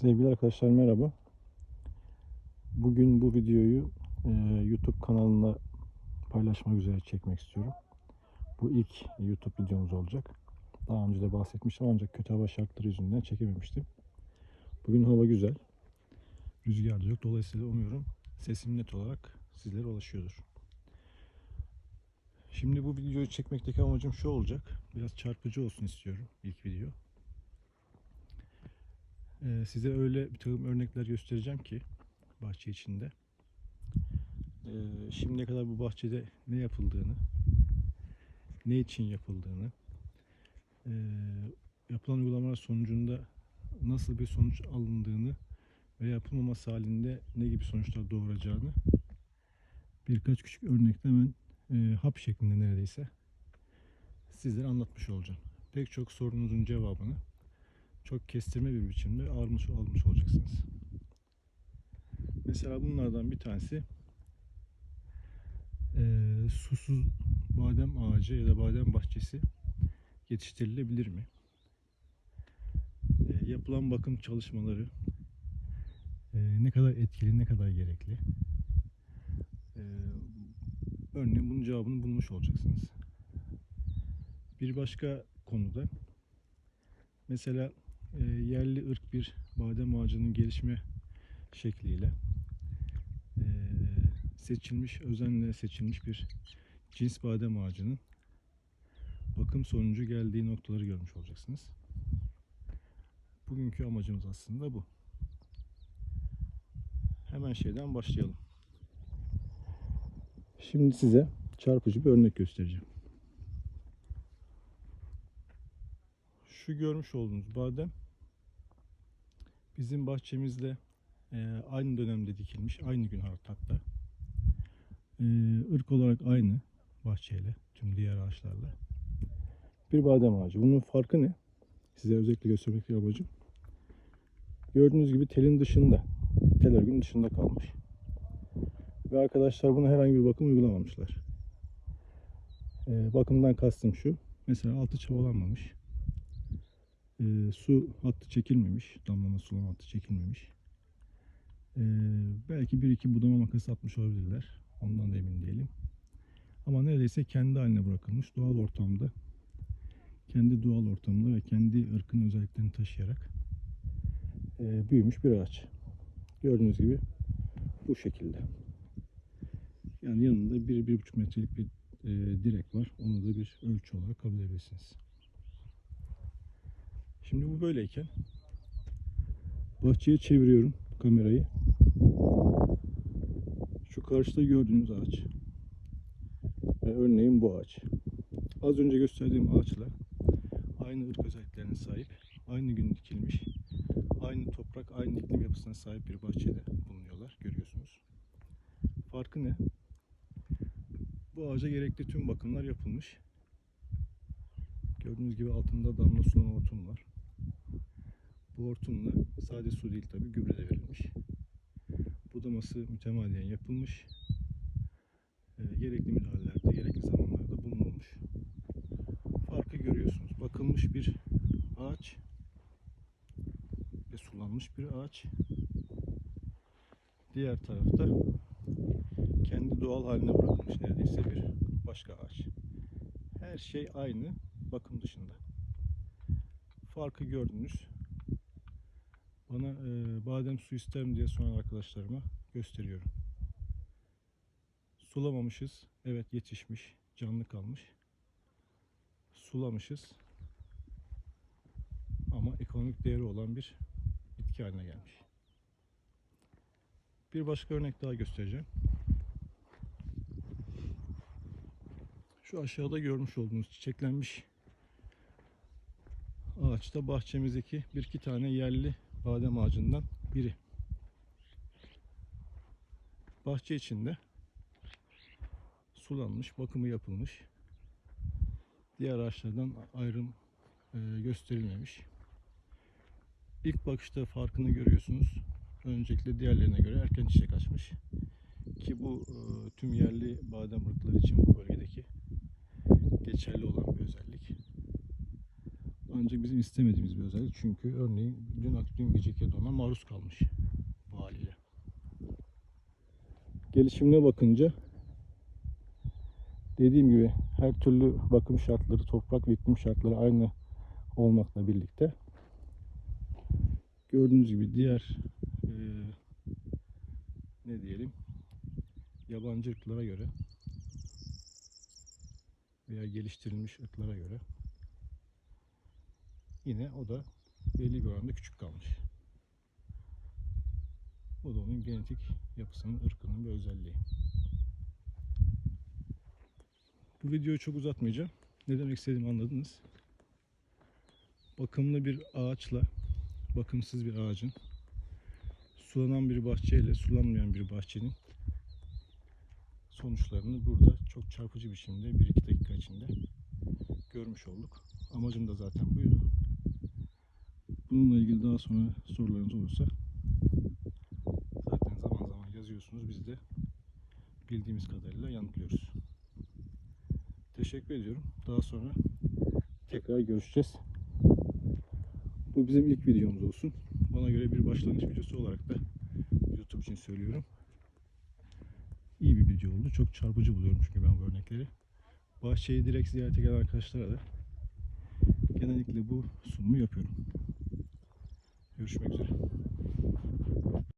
Sevgili arkadaşlar merhaba. Bugün bu videoyu e, YouTube kanalına paylaşmak üzere çekmek istiyorum. Bu ilk YouTube videomuz olacak. Daha önce de bahsetmiştim ancak kötü hava şartları yüzünden çekememiştim. Bugün hava güzel. Rüzgar da yok. Dolayısıyla umuyorum sesim net olarak sizlere ulaşıyordur. Şimdi bu videoyu çekmekteki amacım şu olacak. Biraz çarpıcı olsun istiyorum ilk video. Ee, size öyle bir takım örnekler göstereceğim ki bahçe içinde. Ee, şimdiye kadar bu bahçede ne yapıldığını, ne için yapıldığını, ee, yapılan uygulamalar sonucunda nasıl bir sonuç alındığını ve yapılmaması halinde ne gibi sonuçlar doğuracağını birkaç küçük örnekle hemen e, hap şeklinde neredeyse sizlere anlatmış olacağım. Pek çok sorunuzun cevabını çok kestirme bir biçimde almış, almış olacaksınız. Mesela bunlardan bir tanesi eee, susuz badem ağacı ya da badem bahçesi yetiştirilebilir mi? Eee, yapılan bakım çalışmaları eee, ne kadar etkili, ne kadar gerekli? Eee örneğin bunun cevabını bulmuş olacaksınız. Bir başka konuda mesela e, yerli ırk bir badem ağacının gelişme şekliyle e, seçilmiş, özenle seçilmiş bir cins badem ağacının bakım sonucu geldiği noktaları görmüş olacaksınız. Bugünkü amacımız aslında bu. Hemen şeyden başlayalım. Şimdi size çarpıcı bir örnek göstereceğim. Şu görmüş olduğunuz badem bizim bahçemizde e, aynı dönemde dikilmiş, aynı gün hatta. E, ırk olarak aynı bahçeyle, tüm diğer ağaçlarla. Bir badem ağacı. Bunun farkı ne? Size özellikle göstermek amacım. Gördüğünüz gibi telin dışında, tel örgünün dışında kalmış. Ve arkadaşlar buna herhangi bir bakım uygulamamışlar. E, bakımdan kastım şu. Mesela altı çavalanmamış. E, su hattı çekilmemiş. Damlama sulama hattı çekilmemiş. E, belki bir iki budama makası atmış olabilirler. Ondan da emin değilim. Ama neredeyse kendi haline bırakılmış. Doğal ortamda kendi doğal ortamında ve kendi ırkın özelliklerini taşıyarak e, büyümüş bir ağaç. Gördüğünüz gibi bu şekilde. Yani yanında bir, bir buçuk metrelik bir e, direk var. Onu da bir ölçü olarak kabul edebilirsiniz. Şimdi bu böyleyken bahçeye çeviriyorum kamerayı. Şu karşıda gördüğünüz ağaç ve örneğin bu ağaç. Az önce gösterdiğim ağaçlar aynı ırk özelliklerine sahip, aynı gün dikilmiş, aynı toprak, aynı iklim yapısına sahip bir bahçede bulunuyorlar. Görüyorsunuz. Farkı ne? Bu ağaca gerekli tüm bakımlar yapılmış. Gördüğünüz gibi altında damla sulama hortum var. Bu hortumla sade su değil tabi gübre de verilmiş. Budaması mütemadiyen yapılmış. E, gerekli müdahalelerde, gerekli zamanlarda bulunulmuş. Farkı görüyorsunuz. Bakılmış bir ağaç ve sulanmış bir ağaç. Diğer tarafta kendi doğal haline bırakılmış neredeyse bir başka ağaç. Her şey aynı bakım dışında. Farkı gördünüz. Bana e, badem su ister mi diye soran arkadaşlarıma gösteriyorum. Sulamamışız. Evet yetişmiş. Canlı kalmış. Sulamışız. Ama ekonomik değeri olan bir bitki haline gelmiş. Bir başka örnek daha göstereceğim. Şu aşağıda görmüş olduğunuz çiçeklenmiş ağaçta bahçemizdeki bir iki tane yerli badem ağacından biri. Bahçe içinde sulanmış, bakımı yapılmış. Diğer ağaçlardan ayrım e, gösterilmemiş. İlk bakışta farkını görüyorsunuz. Öncelikle diğerlerine göre erken çiçek açmış. Ki bu e, tüm yerli badem ırkları için bu bölgedeki geçerli olan bir özellik. Ancak bizim istemediğimiz bir özellik. Çünkü örneğin dün, dün geceki dona maruz kalmış bu haliyle. Gelişimine bakınca dediğim gibi her türlü bakım şartları, toprak ve iklim şartları aynı olmakla birlikte gördüğünüz gibi diğer eee, ne diyelim yabancı ırklara göre veya geliştirilmiş ırklara göre yine o da belli bir oranda küçük kalmış. Bu da onun genetik yapısının, ırkının bir özelliği. Bu videoyu çok uzatmayacağım. Ne demek istediğimi anladınız. Bakımlı bir ağaçla bakımsız bir ağacın sulanan bir bahçeyle sulanmayan bir bahçenin sonuçlarını burada çok çarpıcı biçimde 1-2 dakika içinde görmüş olduk. Amacım da zaten buydu. Bununla ilgili daha sonra sorularınız olursa zaten zaman zaman yazıyorsunuz. Biz de bildiğimiz kadarıyla yanıtlıyoruz. Teşekkür ediyorum. Daha sonra tekrar görüşeceğiz. Bu bizim ilk videomuz olsun. Bana göre bir başlangıç videosu olarak da YouTube için söylüyorum. İyi bir video oldu. Çok çarpıcı buluyorum çünkü ben bu örnekleri. Bahçeyi direkt ziyarete gelen arkadaşlara da genellikle bu sunumu yapıyorum. Görüşmek üzere.